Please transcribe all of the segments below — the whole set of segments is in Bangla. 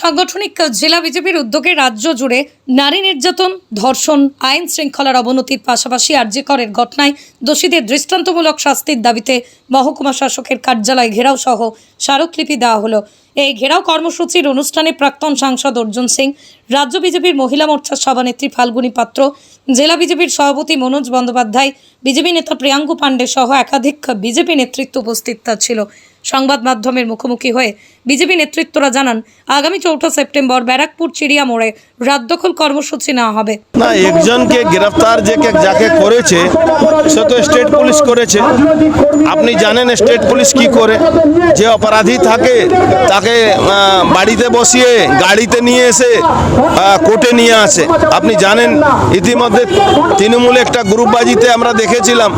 সাংগঠনিক জেলা বিজেপির উদ্যোগে রাজ্য জুড়ে নারী নির্যাতন, ধর্ষণ, আইন শৃঙ্খলার অবনতির পাশাপাশি আর্যিকরের ঘটনায় দোষীদের দৃষ্টান্তমূলক শাস্তির দাবিতে মহকুমা শাসকের কার্যালয় ঘেরাও সহ স্মারকলিপি দেওয়া হলো। এই ঘেরাও কর্মসূচির অনুষ্ঠানে প্রাক্তন সাংসদ অর্জুন সিং, রাজ্য বিজেপির মহিলা মোর্চার সভানেত্রী ফাল্গুনী পাত্র, জেলা বিজেপির সভাপতি মনোজ বন্দ্যোপাধ্যায়, বিজেপি নেতা প্রিয়াঙ্কু পাণ্ডে সহ একাধিক বিজেপি নেতৃত্ব উপস্থিত ছিল। সংবাদ মাধ্যমের মুখোমুখি হয়ে বিজেপি নেতৃত্বরা জানান, আগামী চৌঠা সেপ্টেম্বর ব্যারাকপুর চিড়িয়া মোড়ে রাত দখল কর্মসূচি নেওয়া হবে। না, একজনকে গ্রেফতার যে যাকে করেছে, সে তো স্টেট পুলিশ করেছে। আপনি জানেন স্টেট পুলিশ কি করে? যে অপরাধী থাকে, তাকে বাড়িতে বসিয়ে গাড়িতে নিয়ে এসে কোর্টে নিয়ে আসে। আপনি জানেন, ইতিমধ্যে তৃণমূলে একটা গ্রুপবাজিতে আমরা দেখেছিলাম,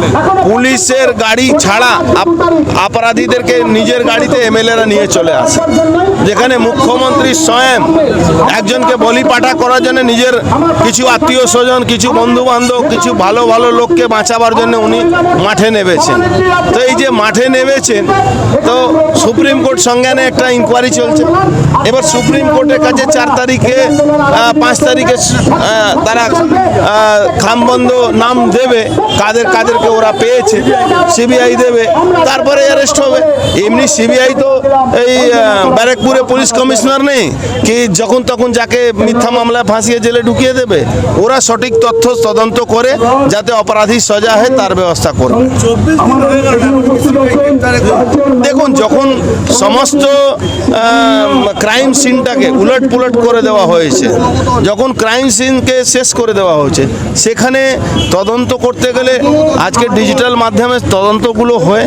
পুলিশের গাড়ি ছাড়া অপরাধীদেরকে নিজের গাড়িতে এমএলএরা নিয়ে চলে আসে। যেখানে মুখ্যমন্ত্রী স্বয়ং একজনকে বলি পাঠা করার জন্য নিজের কিছু আত্মীয় স্বজন, কিছু বন্ধু বান্ধব কিছু ভালো ভালো লোককে বাঁচাবার জন্য উনি মাঠে নেমেছেন। তো এই যে মাঠে নেমেছেন, তো সুপ্রিম কোর্ট সংজ্ঞানে একটা ইনকোয়ারি চলছে। এবার সুপ্রিম কোর্টের কাছে চার তারিখে পাঁচ তারিখে তারা খামবন্ধ নাম দেবে, কাদের, কাদেরকে ওরা পেয়েছে, সিবিআই দেবে, তারপরে অ্যারেস্ট হবে। এমনি সিবিআই তো এই ব্যারাকপুরে পুলিশ কমিশনার নেই, কি যখন তখন যাকে মিথ্যা মামলায় ফাঁসিয়ে জেলে ঢুকিয়ে দেবে, ওরা সঠিক তথ্য তদন্ত করে যাতে অপরাধী সজা হয় তার ব্যবস্থা করবে। দেখুন, যখন সমস্ত ক্রাইম সিনটাকে উলট পুলট করে দেওয়া হয়েছে, যখন ক্রাইম সিনকে শেষ করে দেওয়া হয়েছে, সেখানে তদন্ত করতে গেলে আজকে ডিজিটাল মাধ্যমে তদন্তগুলো হয়ে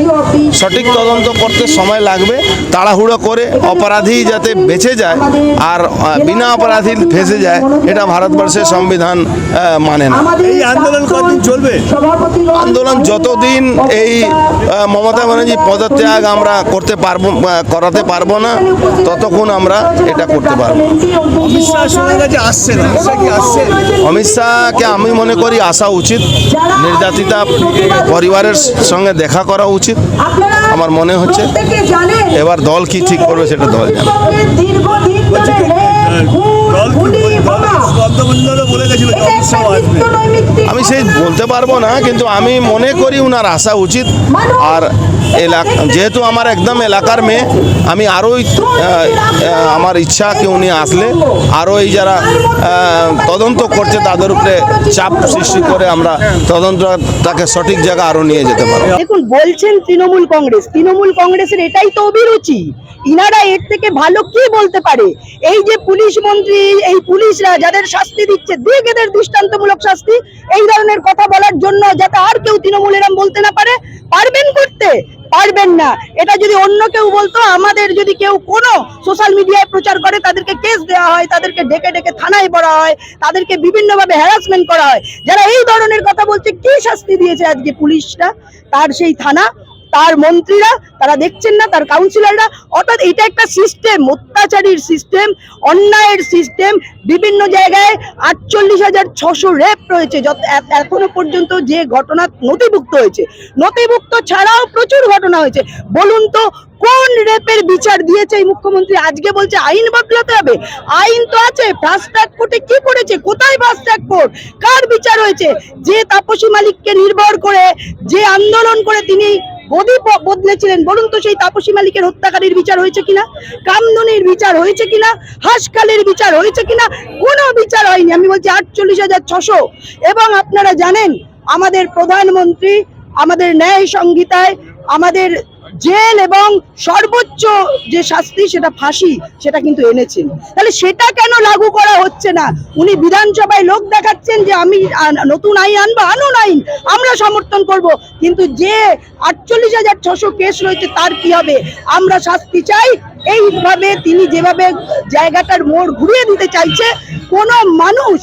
সঠিক তদন্ত করতে সময় লাগবে তাড়াহুড়ো করে অপরাধী যাতে বেঁচে যায় আর বিনা অপরাধী ফেসে যায় এটা ভারতবর্ষের সংবিধান মানে না। এই আন্দোলন কতদিন চলবে? আন্দোলন যতদিন এই মমতা ব্যানার্জি পদত্যাগ আমরা করতে পারব করাতে পারব না ততক্ষণ আমরা এটা করতে পারব। অমিত শাহকে আমি মনে করি আসা উচিত নির্যাতিতা পরিবারের সঙ্গে দেখা করা উচিত আমার মনে হচ্ছে। এবার দল কি ঠিক করবে সেটা দল জানে। সেই বলতে পারব না কিন্তু আমি মনে করি উনার আসা উচিত। আর এলাকা যেহেতু আমার একদম এলাকার মেয়ে আমি আহ, আমার ইচ্ছা কি উনি আসলে আরও এই যারা তদন্ত করছে তাদের উপরে চাপ সৃষ্টি করে আমরা তদন্তটাকে সঠিক জায়গা আরও নিয়ে যেতে পারব। দেখুন বলছেন তৃণমূল কংগ্রেস। তৃণমূল কংগ্রেসের এটাই তো অভিরুচি। ইনারা এর থেকে ভালো কি বলতে পারে? এই যে পুলিশ মন্ত্রী এই পুলিশরা যাদের শাস্তি দিচ্ছে দিক এদের দৃষ্টান্তমূলক শাস্তি এই ধরনের কথা বলার জন্য যাতে আর কেউ তৃণমূল এরম বলতে না পারে, পারবেন করতে? পারবেন না। এটা যদি অন্য কেউ বলতো, আমাদের যদি কেউ কোনো সোশ্যাল মিডিয়ায় প্রচার করে, তাদেরকে কেস দেওয়া হয়, তাদেরকে ডেকে ডেকে থানায় পড়া হয়, তাদেরকে বিভিন্নভাবে হ্যারাসমেন্ট করা হয়। যারা এই ধরনের কথা বলছে, কি শাস্তি দিয়েছে আজকে পুলিশটা? তার সেই থানা তার মন্ত্রীরা, তারা দেখছেন না, তার কাউন্সিলররা অর্থাৎ এটা একটা সিস্টেম অত্যাচারীর সিস্টেম অন্যায়ের সিস্টেম বিভিন্ন জায়গায় আটচল্লিশ হাজার ছশো রেপ রয়েছে। যত এখনও পর্যন্ত যে ঘটনা নথিভুক্ত হয়েছে। নথিভুক্ত ছাড়াও প্রচুর ঘটনা হয়েছে। বলুন তো, কোন রেপের বিচার দিয়েছে এই মুখ্যমন্ত্রী? আজকে বলছে আইন বদলাতে হবে। আইন তো আছে ফাস্ট ট্র্যাক কোর্টে কি করেছে? কোথায় ফাস্ট ট্র্যাক কোর্ট কার বিচার হয়েছে? যে তাপসী মালিককে নির্ভর করে, যে আন্দোলন করে তিনি গদি বদলেছিলেন বলুন তো সেই তাপসী মালিকের হত্যাকারীর বিচার হয়েছে কিনা? কামদুনির বিচার হয়েছে কিনা? হাসকালের বিচার হয়েছে কিনা? কোনো বিচার হয়নি। আমি বলছি আটচল্লিশ হাজার ছশো। এবং আপনারা জানেন, আমাদের প্রধানমন্ত্রী আমাদের ন্যায় সংহিতায় আমাদের জেল এবং সর্বোচ্চ যে শাস্তি সেটা ফাঁসি, সেটা কিন্তু এনেছেন। তাহলে সেটা কেন লাগু করা হচ্ছে না? উনি বিধানসভায় লোক দেখাচ্ছেন যে আমি নতুন আইন আনব, আনুন আইন, আমরা সমর্থন করব। কিন্তু যে আটচল্লিশ হাজার ছশো কেস রয়েছে, তার কি হবে? আমরা শাস্তি চাই, এইভাবে তিনি যেভাবে জায়গাটার মোড় ঘুরিয়ে দিতে চাইছে, কোনো মানুষ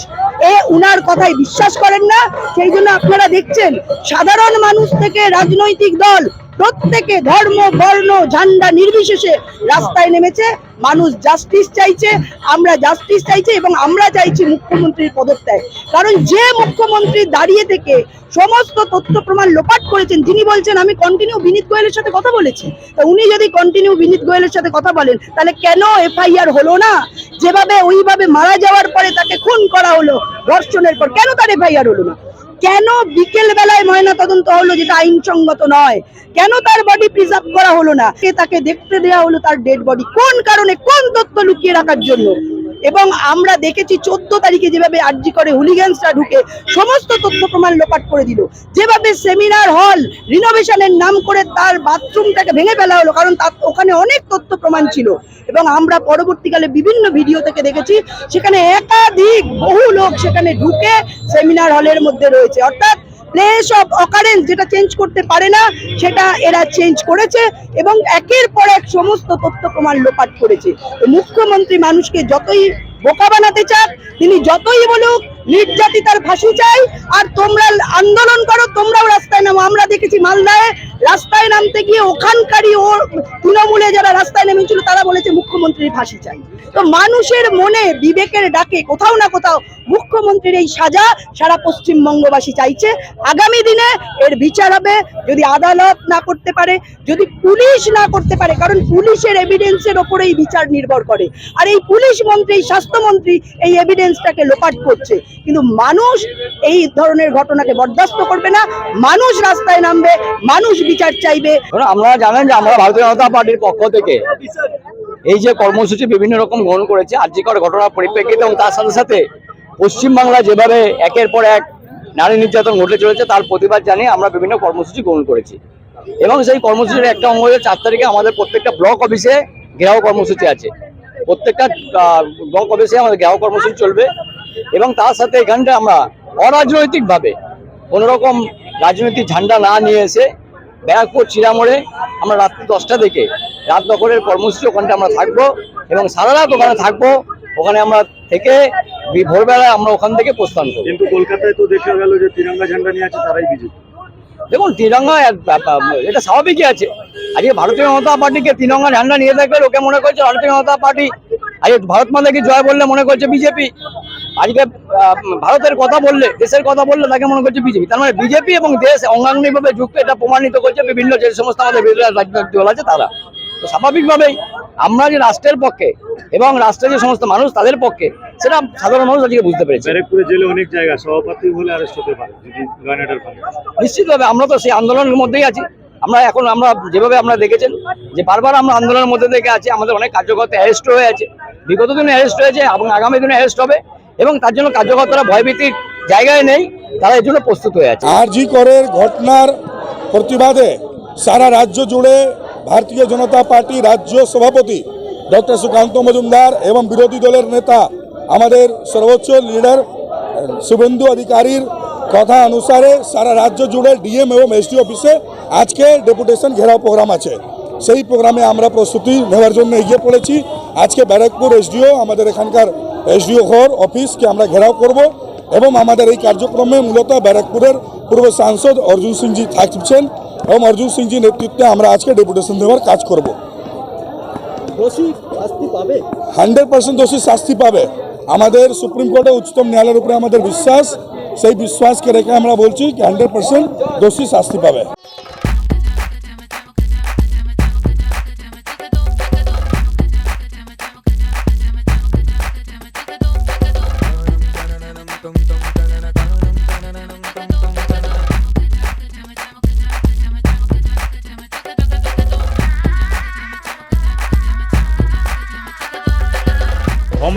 এ উনার কথায় বিশ্বাস করেন না। সেই জন্য আপনারা দেখছেন, সাধারণ মানুষ থেকে রাজনৈতিক দল প্রত্যেকে ধর্ম, বর্ণ, ঝান্ডা নির্বিশেষে রাস্তায় নেমেছে। মানুষ জাস্টিস চাইছে, আমরা জাস্টিস চাইছি এবং আমরা চাইছি মুখ্যমন্ত্রীর পদত্যাগ। কারণ যে মুখ্যমন্ত্রী দাঁড়িয়ে থেকে সমস্ত তথ্য প্রমাণ লোপাট করেছেন যিনি বলছেন, আমি কন্টিনিউ বিনীত গোয়েলের সাথে কথা বলেছি। তা উনি যদি কন্টিনিউ বিনীত গোয়েলের সাথে কথা বলেন, তাহলে কেন এফআইআর হলো না? যেভাবে, ওইভাবে মারা যাওয়ার পরে তাকে খুন করা হলো, ধর্ষণের পর কেন তার এফআইআর হলো না? কেন বিকেল বেলায় ময়না তদন্ত হলো যেটা আইনসঙ্গত নয়? কেন তার বডি প্রিজার্ভ করা হলো না? তাকে দেখতে দেওয়া হলো তার ডেড বডি কোন কারণে? কোন তথ্য লুকিয়ে রাখার জন্য? এবং আমরা দেখেছি চোদ্দ তারিখে যেভাবে আর্জি করে হুলিগ্যান্সরা ঢুকে সমস্ত তথ্য প্রমাণ লোপাট করে দিল। যেভাবে সেমিনার হল, রিনোভেশনের নাম করে তার বাথরুমটাকে ভেঙে ফেলা হলো, কারণ তার ওখানে অনেক তথ্য প্রমাণ ছিল। এবং আমরা পরবর্তীকালে বিভিন্ন ভিডিও থেকে দেখেছি, সেখানে একাধিক বহু লোক সেখানে ঢুকে সেমিনার হলের মধ্যে রয়েছে। অর্থাৎ প্লেস অফ অকারেন্স যেটা চেঞ্জ করতে পারে না, সেটা এরা চেঞ্জ করেছে এবং একের পর এক সমস্ত তথ্য প্রমাণ লোপাট করেছে। মুখ্যমন্ত্রী মানুষকে যতই বোকা বানাতে চান তিনি যতই বলুক, নির্যাতিতার ফাঁসি চাই, আর তোমরা আন্দোলন করো, তোমরাও রাস্তায় নামো। আমরা দেখেছি মালদায় রাস্তায় নামতে গিয়ে ওখানকারই ও তৃণমূলে যারা রাস্তায় নেমেছিল, তারা বলেছে মুখ্যমন্ত্রীর ফাঁসি চাই। তো মানুষের মনে বিবেকের ডাকে কোথাও না কোথাও মুখ্যমন্ত্রীর এই সাজা সারা পশ্চিমবঙ্গবাসী চাইছে। আগামী দিনে এর বিচার হবে। যদি আদালত না করতে পারে, যদি পুলিশ না করতে পারে, কারণ পুলিশের এভিডেন্সের ওপরেই বিচার নির্ভর করে। আর এই পুলিশ মন্ত্রী স্বাস্থ্যমন্ত্রী এই এভিডেন্সটাকে লোপাট করছে। কিন্তু মানুষ এই ধরনের ঘটনাকে বরদাস্ত করবে না। মানুষ রাস্তায় নামবে, মানুষ বিচার চাইবে। আপনারা জানেন যে আমরা ভারতীয় জনতা পার্টির পক্ষ থেকে এই যে কর্মসূচি বিভিন্ন রকম গ্রহণ করেছে, আর্যিকর ঘটনার পরিপ্রেক্ষিতে এবং তার সাথে সাথে পশ্চিমবাংলা যেভাবে একের পর এক নারী নির্যাতন ঘটে চলেছে, তার প্রতিবাদ জানিয়ে আমরা বিভিন্ন কর্মসূচি গ্রহণ করেছি। এবং সেই কর্মসূচির একটা অঙ্গ হচ্ছে চার তারিখে আমাদের প্রত্যেকটা ব্লক অফিসে ঘেরাও কর্মসূচি আছে। প্রত্যেকটা ব্লক অফিসে আমাদের ঘেরাও কর্মসূচি চলবে এবং তার সাথে এখানটা আমরা অরাজনৈতিকভাবে কোনোরকম রাজনৈতিক ঝান্ডা না নিয়ে এসে ব্যারাকপুর চিরামোড়ে আমরা রাত্রি দশটা থেকে রাত দখলের কর্মসূচি ওখানটা আমরা থাকব এবং সারা রাত ওখানে থাকব। ওখানে আমরা থেকে ভোরবেলায় আমরা ওখান থেকে প্রস্থান করব। কিন্তু কলকাতায় তো দেখা গেল যে তিরঙ্গা ঝান্ডা নিয়ে আছে তারাই বিজেপি। দেখুন তিরঙ্গা এটা স্বাভাবিকই আছে। আজকে ভারতীয় জনতা পার্টিকে তিরঙ্গা ঝান্ডা নিয়ে থাকবে লোকে মনে করছে ভারতীয় জনতা পার্টি আজকে ভারত মাতাকে জয় বললে মনে করছে বিজেপি? আজকে ভারতের কথা বললে দেশের কথা বললে তাকে মনে করছে বিজেপি। তার মানে বিজেপি এবং দেশ অঙ্গাঙ্গিভাবে যুক্ত এটা প্রমাণিত করছে বিভিন্ন যে সমস্ত আমাদের বিরোধী রাজনৈতিক দল আছে তারা। তো স্বাভাবিকভাবেই আমরা যে রাষ্ট্রের পক্ষে এবং রাষ্ট্রের যে সমস্ত মানুষ তাদের পক্ষে সেটা সাধারণ মানুষ আজকে বুঝতে পেরেছে। ব্যারেকপুরে জেলে অনেক জায়গা সভাপতি হলে অ্যারেস্ট হতে পারে নিশ্চিতভাবে আমরা তো সেই আন্দোলনের মধ্যেই আছি। আমরা এখন আমরা যেভাবে আমরা দেখেছেন যে বারবার আমরা আন্দোলনের মধ্যে থেকে আছি আমাদের অনেক কার্যকর্তা অ্যারেস্ট হয়ে আছে। বিগত দিনে অ্যারেস্ট হয়েছে এবং আগামী দিনে অ্যারেস্ট হবে। এবং তার জন্য কার্যকর্তারা ভয়ভীতির জায়গায় নেই, তারা এর জন্য প্রস্তুত হয়ে আছে। আর জি করের ঘটনার প্রতিবাদে সারা রাজ্য জুড়ে ভারতীয় জনতা পার্টি রাজ্য সভাপতি ডক্টর সুকান্ত মজুমদার এবং বিরোধী দলের নেতা আমাদের সর্বোচ্চ লিডার শুভেন্দু অধিকারীর কথা অনুসারে সারা রাজ্য জুড়ে ডিএম এবং এসডি অফিসে আজকে ডেপুটেশন ঘেরাও প্রোগ্রাম আছে। সেই প্রোগ্রামে আমরা প্রস্তুতি নেওয়ার জন্য এগিয়ে পড়েছি। আজকে ব্যারাকপুর এসডিও আমাদের এখানকার এসডিও ঘর অফিসকে আমরা ঘেরাও করব এবং আমাদের এই কার্যক্রমে মূলত ব্যারাকপুরের পূর্ব সাংসদ অর্জুন সিংজি থাকছেন এবং অর্জুন সিংজি নেতৃত্বে আমরা আজকে ডেপুটেশন দেওয়ার কাজ করব। হান্ড্রেড পার্সেন্ট দোষী শাস্তি পাবে। আমাদের সুপ্রিম কোর্টে উচ্চতম ন্যায়ালয়ের উপরে আমাদের বিশ্বাস সেই বিশ্বাসকে রেখে আমরা বলছি হান্ড্রেড পার্সেন্ট দোষী শাস্তি পাবে।